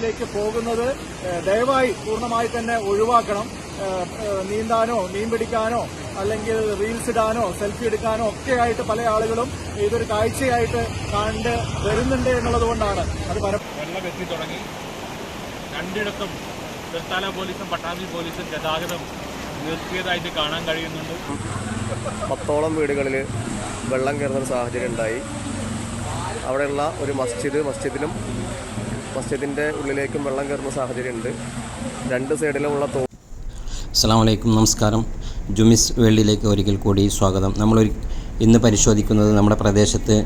ിലേക്ക് പോകുന്നത് ദയവായി പൂർണമായി തന്നെ ഒഴിവാക്കണം. നീന്താനോ മീൻ പിടിക്കാനോ അല്ലെങ്കിൽ റീൽസ് ഇടാനോ സെൽഫി എടുക്കാനോ ഒക്കെ ആയിട്ട് പല ആളുകളും ഇതൊരു കാഴ്ചയായിട്ട് കണ്ട് വരുന്നുണ്ട് എന്നുള്ളത് കൊണ്ടാണ്. അത് പല വെള്ളം എത്തി തുടങ്ങി. രണ്ടിടത്തും തൃത്താല പോലീസും പട്ടാമ്പി പോലീസും ഗതാഗതം നിർത്തിയതായിട്ട് കാണാൻ കഴിയുന്നുണ്ട്. പത്തോളം വീടുകളിൽ വെള്ളം കയറുന്ന ഒരു സാഹചര്യം ഉണ്ടായി. അവിടെയുള്ള ഒരു മസ്ജിദ് മസ്ജിദിലും മസ്ജിദിന്റെ ഉള്ളിലേക്കും വെള്ളം കയറുന്ന സാഹചര്യമുണ്ട്. രണ്ട് സൈഡിലുമുള്ള തോ അസ്സാം വലൈക്കും നമസ്കാരം. ജുമിസ് വേൾഡിലേക്ക് ഒരിക്കൽ കൂടി സ്വാഗതം. നമ്മൾ ഇന്ന് പരിശോധിക്കുന്നത് നമ്മുടെ പ്രദേശത്ത്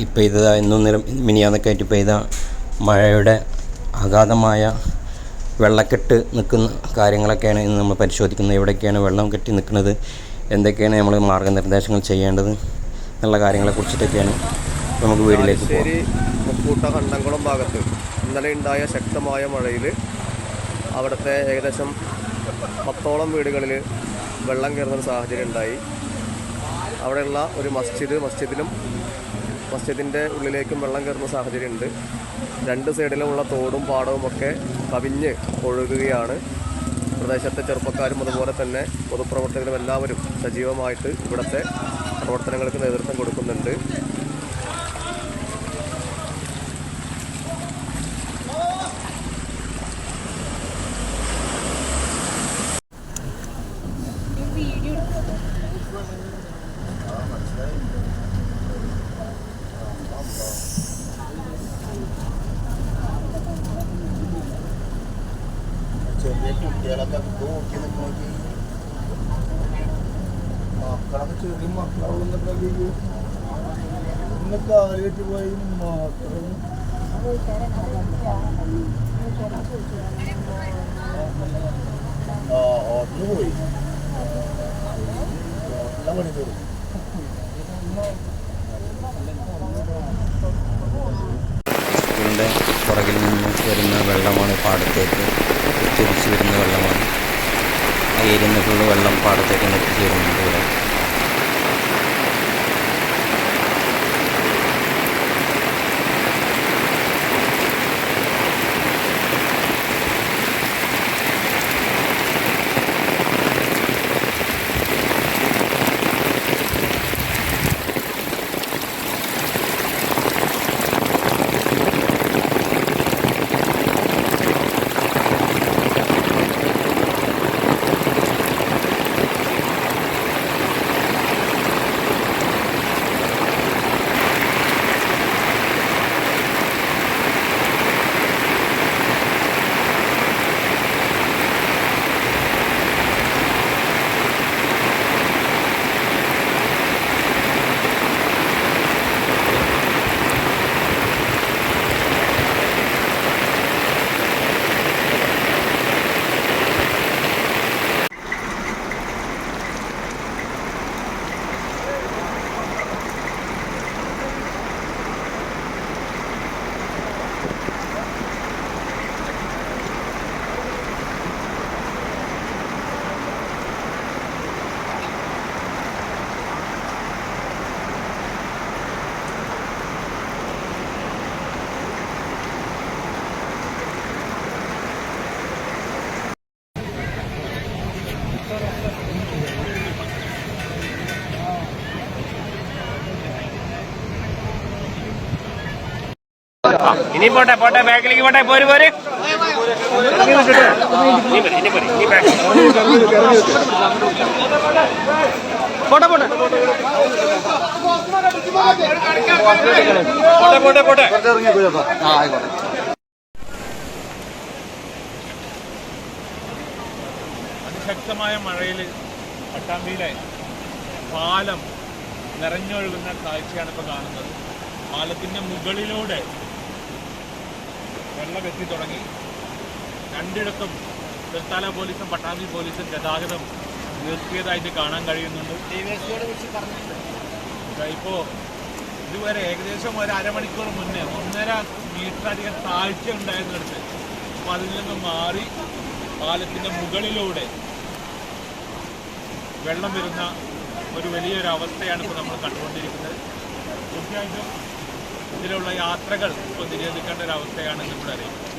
ഈ പെയ്ത ഇന്നും നിലം മിനിയാന്നൊക്കെ ആയിട്ട് പെയ്ത മഴയുടെ അഗാധമായ വെള്ളക്കെട്ട് നിൽക്കുന്ന കാര്യങ്ങളൊക്കെയാണ് ഇന്ന് നമ്മൾ പരിശോധിക്കുന്നത്. എവിടെയൊക്കെയാണ് വെള്ളം കെട്ടി നിൽക്കുന്നത്? എന്തൊക്കെയാണ് നമ്മൾ മാർഗനിർദ്ദേശങ്ങൾ ചെയ്യേണ്ടത്? എന്നുള്ള കാര്യങ്ങളെ കുറിച്ചിട്ടൊക്കെയാണ് നമുക്ക് വീട്ടിലേക്ക് പോകാം കണ്ടംകുളം ഭാഗത്ത് ഇന്നലെ ഉണ്ടായ ശക്തമായ മഴയിൽ അവിടുത്തെ ഏകദേശം പത്തോളം വീടുകളിൽ വെള്ളം കയറുന്ന ഒരു സാഹചര്യം ഉണ്ടായി. അവിടെയുള്ള ഒരു മസ്ജിദ് മസ്ജിദിലും മസ്ജിദിന്റെ ഉള്ളിലേക്കും വെള്ളം കയറുന്ന സാഹചര്യം ഉണ്ട് രണ്ട് സൈഡിലുമുള്ള തോടും പാടവും ഒക്കെ കവിഞ്ഞ് ഒഴുകുകയാണ്. പ്രദേശത്തെ ചെറുപ്പക്കാരും അതുപോലെ തന്നെ പൊതുപ്രവർത്തകരും എല്ലാവരും സജീവമായിട്ട് ഇവിടുത്തെ പ്രവർത്തനങ്ങൾക്ക് നേതൃത്വം കൊടുക്കുന്നുണ്ട്. ചെറിയ കുട്ടികളൊക്കെ നോക്കി നിൽക്കണമെങ്കിൽ മക്കളൊക്കെ ചെറിയ മക്കളാവുന്നുണ്ടെങ്കിൽ ഇന്ന് കാലിട്ട് പോയി മാത്രം ആ ഹോട്ടലിൽ പോയി. ഹോട്ടലിലെ പണി തരും പുറകിൽ നിന്ന് വരുന്ന വെള്ളമാണ് പാടത്തേക്ക് തിരിച്ചു വരുന്ന വെള്ളമാണ്. നിന്ന് ഫുള്ള് വെള്ളം പാടത്തേക്ക് എത്തിച്ചേരുന്നുണ്ട് ഇവിടെ. ഇനി പോട്ടെ പോട്ടെ ബാക്കിലേക്ക് പോട്ടെ പോര് പോര്. പോട്ടെ പോട്ടെ. പോട്ടെ പോട്ടെ പോട്ടെ. മഴയിൽ പട്ടാമ്പിയിലെ പാലം നിറഞ്ഞൊഴുകുന്ന കാഴ്ചയാണ് ഇപ്പോൾ കാണുന്നത്. പാലത്തിന്റെ മുകളിലൂടെ വെള്ളം എത്തി തുടങ്ങി. രണ്ടിടത്തും തൃത്താല പോലീസും പട്ടാമ്പി പോലീസും ഗതാഗതം നിർത്തിയതായിട്ട് കാണാൻ കഴിയുന്നുണ്ട്. ഇപ്പോ ഇതുവരെ ഏകദേശം ഒരു അരമണിക്കൂർ മുന്നേ ഒന്നര മീറ്റർ അധികം താഴ്ച ഉണ്ടായിരുന്നിടത്ത് അപ്പോൾ അതിൽ നിന്ന് മാറി പാലത്തിന്റെ മുകളിലൂടെ വെള്ളം വരുന്ന ഒരു വലിയൊരു അവസ്ഥയാണ് ഇപ്പോൾ നമ്മൾ കണ്ടുകൊണ്ടിരിക്കുന്നത്. തീർച്ചയായിട്ടും ഇതിലുള്ള യാത്രകൾ ഇപ്പോൾ നിരോധിക്കേണ്ട ഒരു അവസ്ഥയാണ് നമ്മൾ അറിയുന്നത്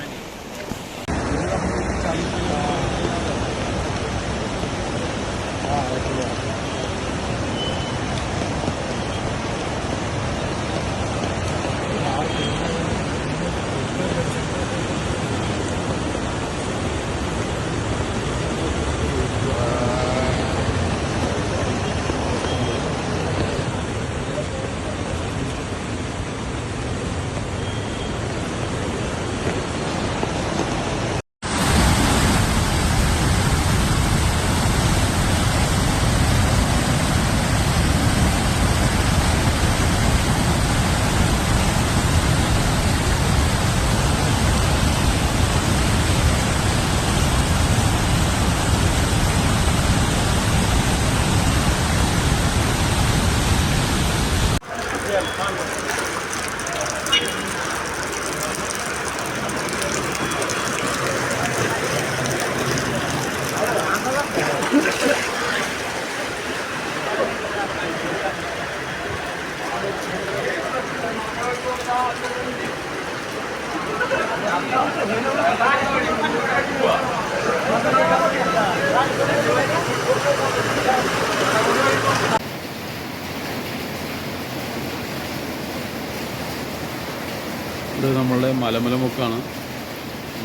നമ്മളുടെ മലമലമുക്കാണ്.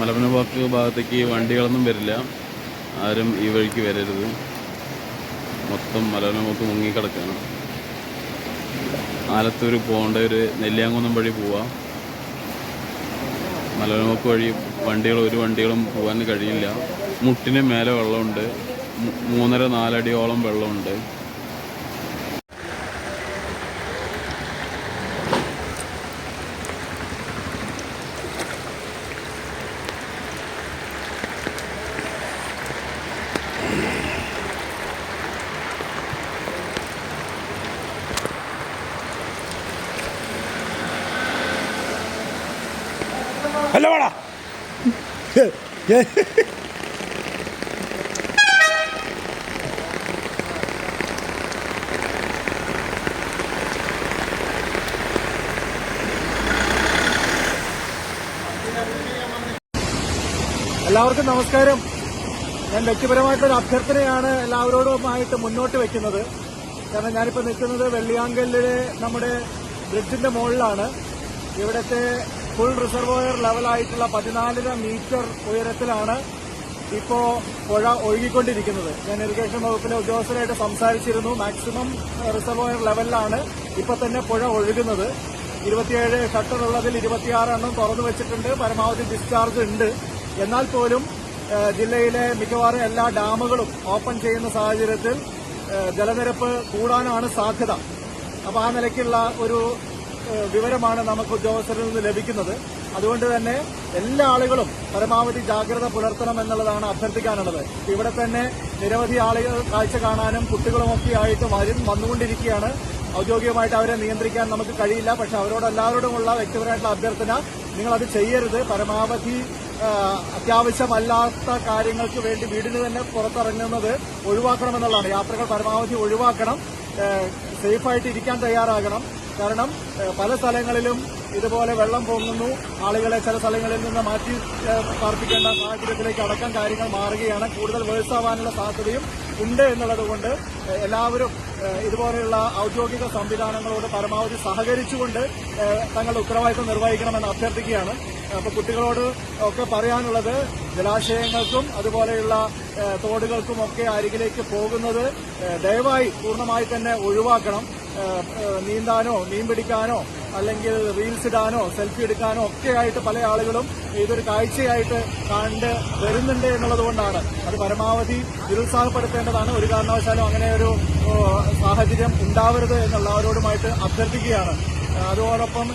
മലമലമുക്ക് ഭാഗത്തേക്ക് വണ്ടികളൊന്നും വരില്ല. ആരും ഈ വഴിക്ക് വരരുത്. മൊത്തം മലമലമുക്ക് മുങ്ങിക്കിടക്കാണ്. ആലത്തൂർ പോകേണ്ട ഒരു നെല്ലിയാങ്കുന്നം വഴി പോവാം. മലമലമുക്ക് വഴി വണ്ടികൾ ഒരു വണ്ടികളും പോകാൻ കഴിയില്ല. മുട്ടിന് മേലെ വെള്ളമുണ്ട്. മൂന്നര നാലടിയോളം വെള്ളമുണ്ട്. എല്ലാവർക്കും നമസ്കാരം. ഞാൻ വ്യക്തിപരമായിട്ടൊരു അഭ്യർത്ഥനയാണ് എല്ലാവരോടുമായിട്ട് മുന്നോട്ട് വെക്കുന്നത്. കാരണം ഞാനിപ്പോൾ നിൽക്കുന്നത് വെള്ളിയാങ്കലിലെ നമ്മുടെ ബ്രിഡ്ജിന്റെ മുകളിലാണ് ഇവിടുത്തെ ഫുൾ റിസർവോയർ ലെവലായിട്ടുള്ള പതിനാലര മീറ്റർ ഉയരത്തിലാണ് ഇപ്പോൾ പുഴ ഒഴുകിക്കൊണ്ടിരിക്കുന്നത്. ഞാൻ ഇറിഗേഷൻ വകുപ്പിലെ ഉദ്യോഗസ്ഥരായിട്ട് സംസാരിച്ചിരുന്നു. മാക്സിമം റിസർവോയർ ലെവലിലാണ് ഇപ്പോൾ തന്നെ പുഴ ഒഴുകുന്നത്. ഇരുപത്തിയേഴ് ഷട്ടർ ഉള്ളതിൽ ഇരുപത്തിയാറ് എണ്ണം തുറന്നു വെച്ചിട്ടുണ്ട്. പരമാവധി ഡിസ്ചാർജ് ഉണ്ട്. എന്നാൽ പോലും ജില്ലയിലെ മിക്കവാറും എല്ലാ ഡാമുകളും ഓപ്പൺ ചെയ്യുന്ന സാഹചര്യത്തിൽ ജലനിരപ്പ് കൂടാനാണ് സാധ്യത. അപ്പോൾ ആ നിലയ്ക്കുള്ള ഒരു വിവരമാണ് നമുക്ക് ഉദ്യോഗസ്ഥരിൽ നിന്ന് ലഭിക്കുന്നത്. അതുകൊണ്ട് തന്നെ എല്ലാ ആളുകളും പരമാവധി ജാഗ്രത പുലർത്തണം എന്നുള്ളതാണ് അഭ്യർത്ഥിക്കാനുള്ളത്. ഇവിടെ തന്നെ നിരവധി ആളുകൾ കാഴ്ച കാണാനും കുട്ടികളുമൊക്കെ ആയിട്ട് വരും വന്നുകൊണ്ടിരിക്കുകയാണ്. ഔദ്യോഗികമായിട്ട് അവരെ നിയന്ത്രിക്കാൻ നമുക്ക് കഴിയില്ല. പക്ഷെ അവരോട് എല്ലാവരോടുമുള്ള വ്യക്തിപരമായിട്ടുള്ള അഭ്യർത്ഥന നിങ്ങൾ അത് ചെയ്യരുത്. പരമാവധി അത്യാവശ്യമല്ലാത്ത കാര്യങ്ങൾക്ക് വേണ്ടി വീടിന് തന്നെ പുറത്തിറങ്ങുന്നത് ഒഴിവാക്കണമെന്നുള്ളതാണ്. യാത്രകൾ പരമാവധി ഒഴിവാക്കണം. സേഫായിട്ട് ഇരിക്കാൻ തയ്യാറാകണം. കാരണം പല സ്ഥലങ്ങളിലും ഇതുപോലെ വെള്ളം പൊങ്ങുന്നു. ആളുകളെ ചില സ്ഥലങ്ങളിൽ നിന്ന് മാറ്റി പാർപ്പിക്കേണ്ട സാഹചര്യത്തിലേക്ക് അടക്കം കാര്യങ്ങൾ മാറുകയാണ്. കൂടുതൽ വേഴ്സാവാനുള്ള സാധ്യതയും ഉണ്ട് എന്നുള്ളത് കൊണ്ട് എല്ലാവരും ഇതുപോലെയുള്ള ഔദ്യോഗിക സംവിധാനങ്ങളോട് പരമാവധി സഹകരിച്ചുകൊണ്ട് തങ്ങളുടെ ഉത്തരവാദിത്വം നിർവഹിക്കണമെന്ന് അഭ്യർത്ഥിക്കുകയാണ്. അപ്പോൾ കുട്ടികളോട് ഒക്കെ പറയാനുള്ളത് ജലാശയങ്ങൾക്കും അതുപോലെയുള്ള തോടുകൾക്കും ഒക്കെ അരികിലേക്ക് പോകുന്നത് ദയവായി പൂർണമായി തന്നെ ഒഴിവാക്കണം. നീന്താനോ മീൻ പിടിക്കാനോ അല്ലെങ്കിൽ റീൽസ് ഇടാനോ സെൽഫി എടുക്കാനോ ഒക്കെ ആയിട്ട് പല ആളുകളും ഇതൊരു കാഴ്ചയായിട്ട് കണ്ട് വരുന്നുണ്ട് എന്നുള്ളത് കൊണ്ടാണ്. അത് പരമാവധി നിരുത്സാഹപ്പെടുത്തേണ്ടതാണ്. ഒരു കാരണവശാലും അങ്ങനെ ഒരു സാഹചര്യം ഉണ്ടാവരുത് എന്നുള്ളവരോടുമായിട്ട് അഭ്യർത്ഥിക്കുകയാണ്. അതോടൊപ്പം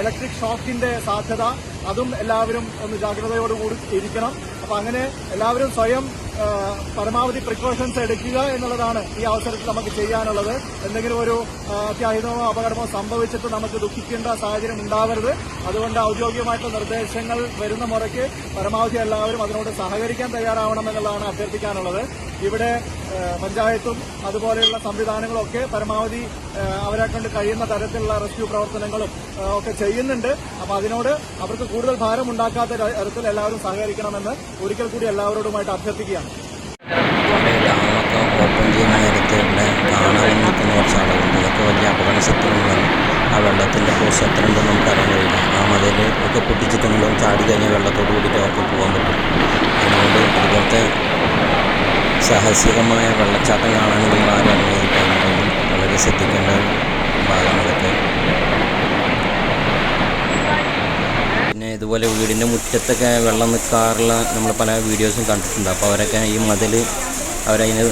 ഇലക്ട്രിക് ഷോക്കിന്റെ സാധ്യത അതും എല്ലാവരും ഒന്ന് ജാഗ്രതയോടുകൂടി ഇരിക്കണം. അപ്പൊ അങ്ങനെ എല്ലാവരും സ്വയം പരമാവധി പ്രിക്കോഷൻസ് എടുക്കുക എന്നുള്ളതാണ് ഈ അവസരത്തിൽ നമുക്ക് ചെയ്യാനുള്ളത്. എന്തെങ്കിലും ഒരു അത്യാഹിതമോ അപകടമോ സംഭവിച്ചിട്ട് നമുക്ക് ദുഃഖിക്കേണ്ട സാഹചര്യം ഉണ്ടാവരുത് അതുകൊണ്ട് ഔദ്യോഗികമായിട്ടുള്ള നിർദ്ദേശങ്ങൾ വരുന്ന മുറയ്ക്ക് പരമാവധി എല്ലാവരും അതിനോട് സഹകരിക്കാൻ തയ്യാറാവണം എന്നുള്ളതാണ് അഭ്യർത്ഥിക്കാനുള്ളത്. ഇവിടെ പഞ്ചായത്തും അതുപോലെയുള്ള സംവിധാനങ്ങളൊക്കെ പരമാവധി അവരെ കൊണ്ട് കഴിയുന്ന തരത്തിലുള്ള റെസ്ക്യൂ പ്രവർത്തനങ്ങളും ഒക്കെ ചെയ്യുന്നുണ്ട്. അപ്പോൾ അതിനോട് അവർക്ക് കൂടുതൽ ഭാരം ഉണ്ടാക്കാത്ത തരത്തിൽ എല്ലാവരും സഹകരിക്കണമെന്ന് ഒരിക്കൽ കൂടി എല്ലാവരോടുമായിട്ട് അഭ്യർത്ഥിക്കുകയാണ്. വലിയ വെള്ളത്തിന്റെ എത്ര ഉണ്ടെന്ന് കഴിയില്ല ആ മതിൽ ഒക്കെ പൊട്ടിച്ചിട്ടുണ്ടെങ്കിലും ചാടി കഴിഞ്ഞാൽ വെള്ളത്തോട് കൂടിയിട്ട് അവർക്ക് പോകാൻ പറ്റും അതുകൊണ്ട് സാഹസികമായ വെള്ളച്ചാട്ടം കാണാൻ നമ്മൾ ആരും അനുവദിക്കാറുണ്ടെങ്കിൽ വളരെ ശ്രദ്ധിക്കേണ്ട ഭാഗമാണ് ഇതൊക്കെ പിന്നെ ഇതുപോലെ വീടിന്റെ മുറ്റത്തൊക്കെ വെള്ളം നിൽക്കാറുള്ള നമ്മൾ പല വീഡിയോസും കണ്ടിട്ടുണ്ട്. അപ്പോൾ അവരൊക്കെ ഈ മതിൽ അവരതിന്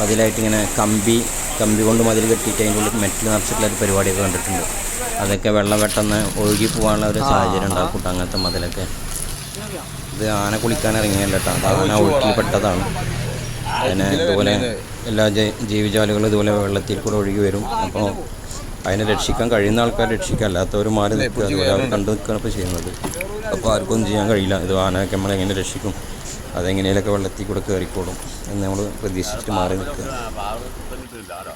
മതിലായിട്ട് ഇങ്ങനെ കമ്പി കമ്പി കൊണ്ട് മതിൽ കെട്ടിയിട്ട് അതിന്റെ ഉള്ളിൽ മെറ്റൽ നിറച്ചിട്ടുള്ള ഒരു പരിപാടിയൊക്കെ കണ്ടിട്ടുണ്ട്. അതൊക്കെ വെള്ളം പെട്ടെന്ന് ഒഴുകി പോകാനുള്ള ഒരു സാഹചര്യം ഉണ്ടാക്കും അങ്ങനത്തെ മതിലൊക്കെ. ഇത് ആന കുളിക്കാൻ ഇറങ്ങിയല്ല കേട്ടോ. അത് ആന ഒഴുക്കിൽപ്പെട്ടതാണ്. അതിനെ ഇതുപോലെ എല്ലാ ജീവിജാലുകളും ഇതുപോലെ വെള്ളത്തിൽ കൂടെ ഒഴുകി വരും. അപ്പോൾ അതിനെ രക്ഷിക്കാൻ കഴിയുന്ന ആൾക്കാർ രക്ഷിക്കുക അല്ലാത്തവർ മാറി നിൽക്കുക അതുപോലെ കണ്ടു നിൽക്കുകയാണ് ഇപ്പോൾ ചെയ്യുന്നത്. അപ്പോൾ ആർക്കൊന്നും ചെയ്യാൻ കഴിയില്ല. ഇത് ആനയൊക്കെ നമ്മളെങ്ങനെ രക്ഷിക്കും? അതെങ്ങനെയൊക്കെ വെള്ളത്തിൽ കൂടെ കയറിക്കോളും എന്ന് നമ്മൾ പ്രതീക്ഷിച്ചിട്ട് മാറി നിൽക്കുക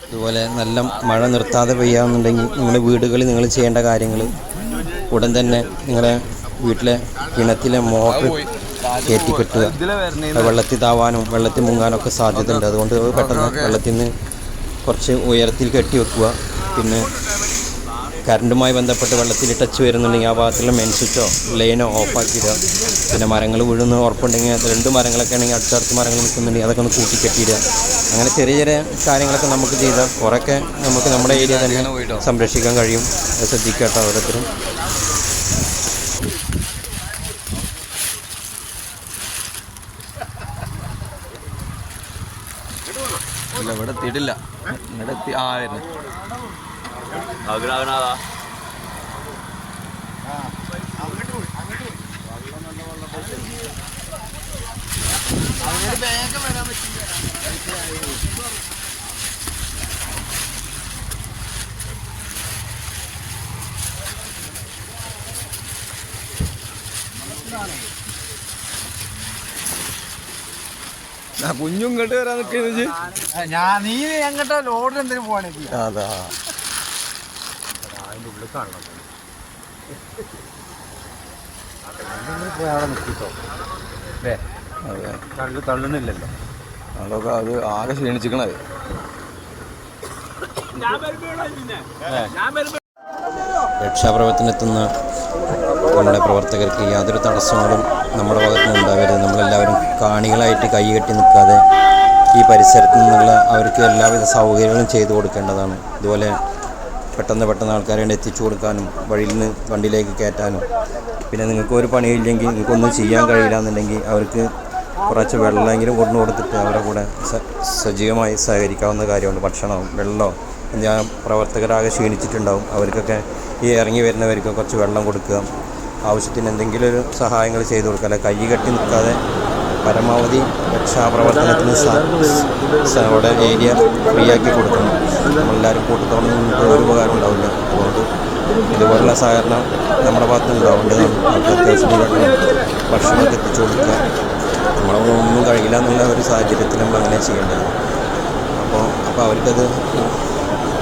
അതുപോലെ നല്ല മഴ നിർത്താതെ പെയ്യാന്നുണ്ടെങ്കിൽ നിങ്ങളുടെ വീടുകളിൽ നിങ്ങൾ ചെയ്യേണ്ട കാര്യങ്ങൾ ഉടൻ തന്നെ നിങ്ങളുടെ വീട്ടിലെ കിണറ്റിലെ മോട്ടർ കയറ്റി കെട്ടുക. വെള്ളത്തിൽ താവാനും വെള്ളത്തിൽ മുങ്ങാനും ഒക്കെ സാധ്യതയുണ്ട്. അതുകൊണ്ട് പെട്ടെന്ന് വെള്ളത്തിൽ നിന്ന് കുറച്ച് ഉയരത്തിൽ കെട്ടി വെക്കുക. പിന്നെ കറണ്ടുമായി ബന്ധപ്പെട്ട് വെള്ളത്തിൽ ടച്ച് വരുന്നുണ്ടെങ്കിൽ ആ ഭാഗത്തുള്ള മെയിൻ സ്വിച്ചോ ലൈനോ ഓഫാക്കിയിടുക പിന്നെ മരങ്ങൾ വീഴുന്ന ഉറപ്പുണ്ടെങ്കിൽ രണ്ട് മരങ്ങളൊക്കെ ആണെങ്കിൽ അടുത്തടുത്ത് മരങ്ങൾ നിൽക്കുന്നുണ്ടെങ്കിൽ അതൊക്കെ ഒന്ന് കൂട്ടിക്കെട്ടിയിടുക അങ്ങനെ ചെറിയ ചെറിയ കാര്യങ്ങളൊക്കെ നമുക്ക് ചെയ്താൽ കുറേയൊക്കെ നമുക്ക് നമ്മുടെ ഏരിയ തന്നെ സംരക്ഷിക്കാൻ കഴിയും. ശ്രദ്ധിക്കുക കേട്ടോ ഓരോരുത്തരും. ഇവിടെ എത്തിയിട്ടില്ല. ഇവിടെ എത്തി ആ വരുന്നു കുഞ്ഞും ഇങ്ങോട്ട് വരാൻ നിൽക്കുന്നത് ഞാൻ നീ എങ്ങോട്ടാ ലോഡ് എന്തിനു പോവാണെങ്കിൽ അതാ. തള്ളു തള്ളുന്നില്ലല്ലോ. അതൊക്കെ അത് ആകെ ക്ഷീണിച്ചിക്കണത് രക്ഷാപ്രവർത്തനത്തുന്ന നമ്മുടെ പ്രവർത്തകർക്ക് യാതൊരു തടസ്സങ്ങളും നമ്മുടെ ഭാഗത്ത് ഉണ്ടാവരുത് നമ്മളെല്ലാവരും കാണികളായിട്ട് കൈകെട്ടി നിൽക്കാതെ ഈ പരിസരത്തു നിന്നുള്ള അവർക്ക് എല്ലാവിധ സൗകര്യങ്ങളും ചെയ്തു കൊടുക്കേണ്ടതാണ്. ഇതുപോലെ പെട്ടെന്ന് പെട്ടെന്ന് ആൾക്കാരെ എത്തിച്ചു കൊടുക്കാനും വഴിയിൽ നിന്ന് വണ്ടിയിലേക്ക് കയറ്റാനും. പിന്നെ നിങ്ങൾക്ക് ഒരു പണിയില്ലെങ്കിൽ നിങ്ങൾക്കൊന്നും ചെയ്യാൻ കഴിയില്ല എന്നുണ്ടെങ്കിൽ അവർക്ക് കുറച്ച് വെള്ളമെങ്കിലും കൊണ്ടു കൊടുത്തിട്ട് അവരുടെ കൂടെ സജീവമായി സഹകരിക്കാവുന്ന കാര്യമാണ് ഭക്ഷണവും വെള്ളമോ ഞാൻ പ്രവർത്തകരാകെ ക്ഷീണിച്ചിട്ടുണ്ടാവും. അവർക്കൊക്കെ ഈ ഇറങ്ങി വരുന്നവർക്ക് കുറച്ച് വെള്ളം കൊടുക്കുക ആവശ്യത്തിന് എന്തെങ്കിലും ഒരു സഹായങ്ങൾ ചെയ്തു കൊടുക്കുക. അല്ല കൈ കെട്ടി നിൽക്കാതെ പരമാവധി രക്ഷാപ്രവർത്തനത്തിന് സ- ഏരിയ ഫ്രീ ആക്കി കൊടുക്കണം. നമ്മളെല്ലാവരും കൂട്ടത്തോടെ നിന്നിട്ട് ഒരു ഉപകാരം ഉണ്ടാവില്ല. അതുകൊണ്ട് ഇതുപോലുള്ള സഹകരണം നമ്മുടെ ഭാഗത്ത് ഉണ്ടാവേണ്ടതാണ് അവർക്ക് അത്യാവശ്യം വെള്ളം ഭക്ഷണമൊക്കെ എത്തിച്ചു കൊടുക്കുക നമ്മളൊന്നും കഴിയില്ല എന്നുള്ള ഒരു സാഹചര്യത്തിൽ നമ്മൾ അങ്ങനെ ചെയ്യേണ്ടത് അപ്പോൾ അപ്പോൾ അവർക്കത്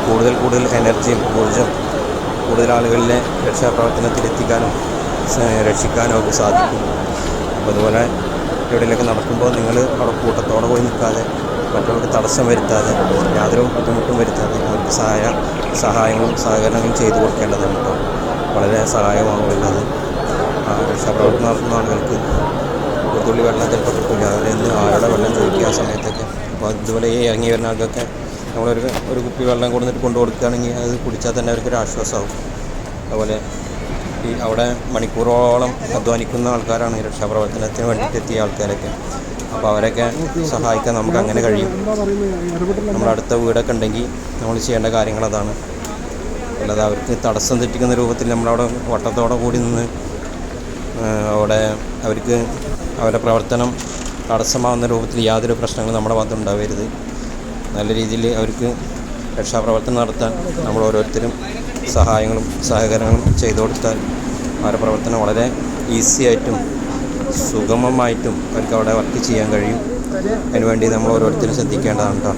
കൂടുതൽ കൂടുതൽ എനർജിയും ഊർജം കൂടുതൽ ആളുകളിലെ രക്ഷാപ്രവർത്തനത്തിലെത്തിക്കാനും രക്ഷിക്കാനും ഒക്കെ സാധിക്കും. അപ്പോൾ അതുപോലെ എവിടെയെങ്കിലൊക്കെ നടക്കുമ്പോൾ നിങ്ങൾ അവിടെ കൂട്ടത്തോടെ പോയി നിൽക്കാതെ മറ്റുള്ളവർക്ക് തടസ്സം വരുത്താതെ യാതൊരു ബുദ്ധിമുട്ടും വരുത്താതെ അവർക്ക് സഹായ സഹായങ്ങളും സഹകരണങ്ങളും ചെയ്തു കൊടുക്കേണ്ടതാണ് കേട്ടോ. വളരെ സഹായമാകുന്നത് ആ രക്ഷാപ്രവർത്തനം നടത്തുന്ന ആളുകൾക്ക് ഒരു തുള്ളി വെള്ളം ചിലപ്പോൾ കിട്ടില്ല അവരിൽ നിന്ന് ആരുടെ വെള്ളം ചോദിക്കുക ആ സമയത്തൊക്കെ. അപ്പോൾ ഇതുപോലെ ഈ ഇറങ്ങി വരുന്ന ആൾക്കൊക്കെ നമ്മളൊരു ഒരു കുപ്പി വെള്ളം കൊടുത്തിട്ട് കൊണ്ടു കൊടുക്കുകയാണെങ്കിൽ അത് കുടിച്ചാൽ തന്നെ അവർക്കൊരു ആശ്വാസമാവും അതുപോലെ ഈ അവിടെ മണിക്കൂറോളം അധ്വാനിക്കുന്ന ആൾക്കാരാണ് രക്ഷാപ്രവർത്തനത്തിന് വേണ്ടിയിട്ട് എത്തിയ ആൾക്കാരൊക്കെ. അപ്പോൾ അവരൊക്കെ സഹായിക്കാൻ നമുക്ക് അങ്ങനെ കഴിയും. നമ്മുടെ അടുത്ത വീടൊക്കെ ഉണ്ടെങ്കിൽ നമ്മൾ ചെയ്യേണ്ട കാര്യങ്ങൾ അതാണ്. അല്ലാതെ അവർക്ക് തടസ്സം തെറ്റിക്കുന്ന രൂപത്തിൽ നമ്മളവിടെ വട്ടത്തോടെ കൂടി നിന്ന് അവിടെ അവർക്ക് അവരുടെ പ്രവർത്തനം തടസ്സമാവുന്ന രൂപത്തിൽ യാതൊരു പ്രശ്നങ്ങളും നമ്മുടെ ഭാഗത്ത് ഉണ്ടാവരുത്. നല്ല രീതിയിൽ അവർക്ക് രക്ഷാപ്രവർത്തനം നടത്താൻ നമ്മൾ ഓരോരുത്തരും സഹായങ്ങളും സഹകരണങ്ങളും ചെയ്തു കൊടുത്താൽ അവരുടെ പ്രവർത്തനം വളരെ ഈസി ആയിട്ടും സുഗമമായിട്ടും അവർക്ക് അവിടെ വർക്ക് ചെയ്യാൻ കഴിയും. അതിനുവേണ്ടി നമ്മൾ ഓരോരുത്തരും ശ്രദ്ധിക്കേണ്ടതാണ് കേട്ടോ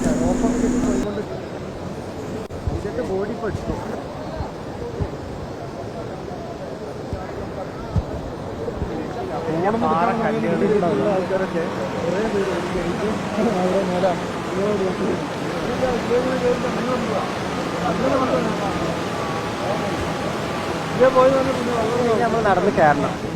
ആൾക്കാരൊക്കെ കുറേ പേര്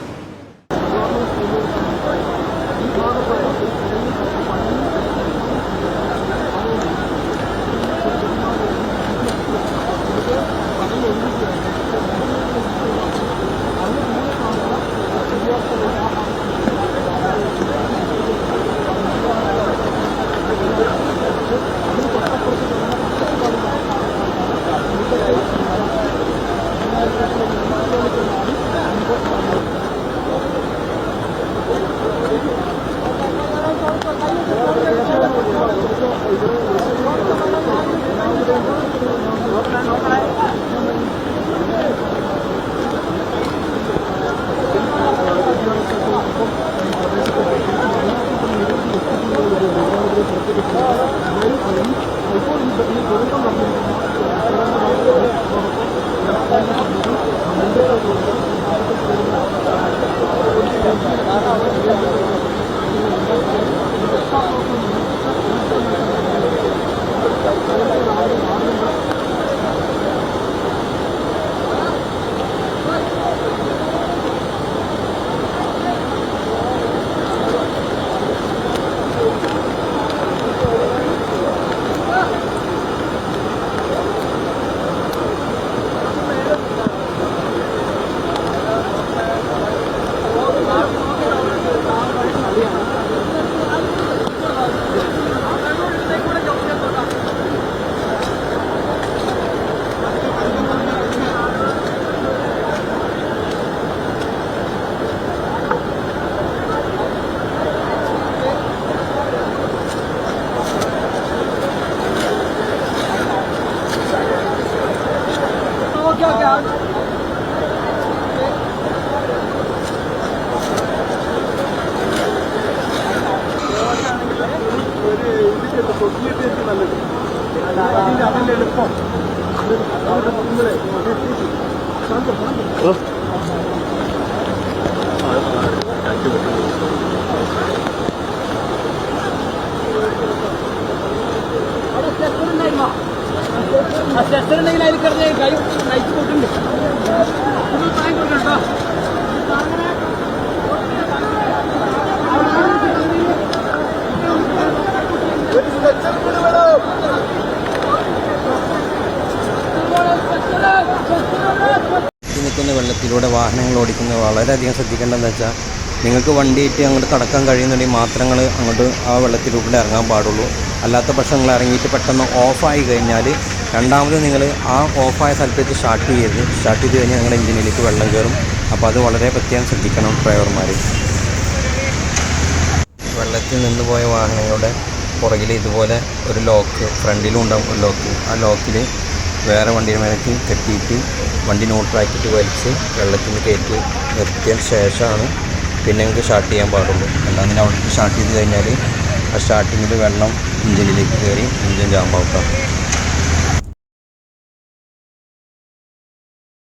നിൽക്കുന്ന വെള്ളത്തിലൂടെ വാഹനങ്ങൾ ഓടിക്കുന്നത് വളരെയധികം ശ്രദ്ധിക്കേണ്ടതെന്ന് വെച്ചാൽ നിങ്ങൾക്ക് വണ്ടിയിട്ട് അങ്ങോട്ട് കടക്കാൻ കഴിയുന്നുണ്ടെങ്കിൽ മാത്രങ്ങൾ അങ്ങോട്ട് ആ വെള്ളത്തിലൂടെ ഇറങ്ങാൻ പാടുള്ളൂ. അല്ലാത്ത പക്ഷം നിങ്ങൾ ഇറങ്ങിയിട്ട് പെട്ടെന്ന് ഓഫായി കഴിഞ്ഞാൽ രണ്ടാമത് നിങ്ങൾ ആ ഓഫായ സ്ഥലത്തേക്ക് സ്റ്റാർട്ട് ചെയ്യരുത്. സ്റ്റാർട്ട് ചെയ്ത് കഴിഞ്ഞാൽ നിങ്ങളുടെ എഞ്ചിനിലേക്ക് വെള്ളം കയറും അപ്പോൾ അത് വളരെ പ്രത്യേകം ശ്രദ്ധിക്കണം ഡ്രൈവർമാർ വെള്ളത്തിൽ നിന്ന് പോയ വാഹനങ്ങളുടെ പുറകിൽ ഇതുപോലെ ഒരു ലോക്ക് ഫ്രണ്ടിലും ഉണ്ടാവും ഒരു ലോക്ക് ആ ലോക്കിൽ വേറെ വണ്ടിയുടെ മേലേക്ക് കെട്ടിയിട്ട് വണ്ടി ന്യൂട്രാക്കിയിട്ട് വലിച്ച് വെള്ളത്തിൽ കയറ്റി നിർത്തിയതിന് ശേഷമാണ് പിന്നെ നിങ്ങൾക്ക് സ്റ്റാർട്ട് ചെയ്യാൻ പാടുള്ളൂ. അല്ലാതെ അവിടെ സ്റ്റാർട്ട് ചെയ്ത് കഴിഞ്ഞാൽ ആ സ്റ്റാർട്ടിങ്ങിൽ വെള്ളം ഇഞ്ചിനിലേക്ക് കയറി ഇഞ്ചിൻ ജാമ്പാവും